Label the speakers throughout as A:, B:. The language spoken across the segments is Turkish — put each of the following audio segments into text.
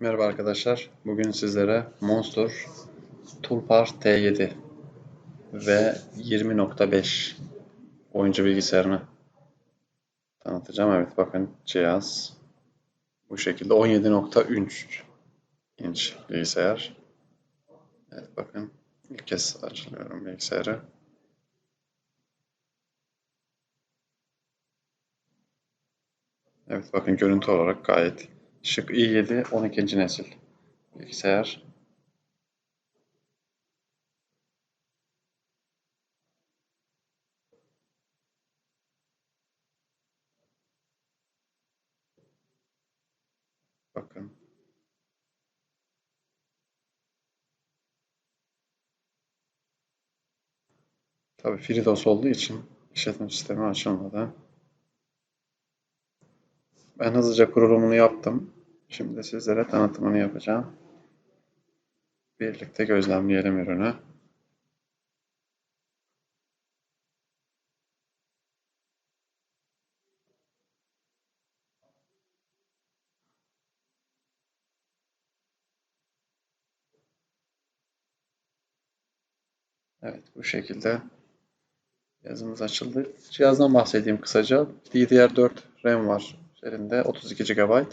A: Merhaba arkadaşlar. Bugün sizlere Monster Toolbar T7 ve 20.5 oyuncu bilgisayarını tanıtacağım. Evet bakın cihaz bu şekilde 17.3 inç bilgisayar. Evet bakın ilk kez açılıyorum bilgisayarı. Evet bakın görüntü olarak gayet şık i7 12. nesil bilgisayar. Bakın. Tabii FreeDOS olduğu için işletim sistemi açılmadı. Ben hızlıca kurulumunu yaptım. Şimdi sizlere tanıtımını yapacağım. Birlikte gözlemleyelim ürünü. Evet bu şekilde yazımız açıldı. Cihazdan bahsedeyim kısaca. DDR4 RAM var üzerinde 32 GB.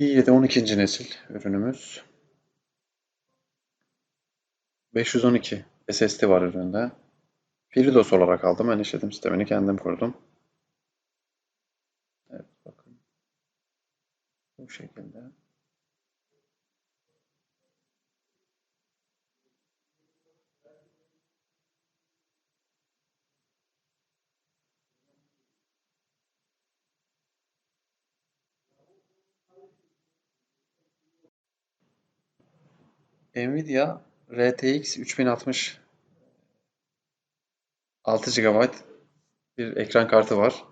A: İ7 12. nesil ürünümüz. 512 SSD var üründe. FreeDOS olarak aldım. Ben işletim sistemini kendim kurdum. Evet bakın. Bu şekilde. Nvidia RTX 3060 6 GB bir ekran kartı var.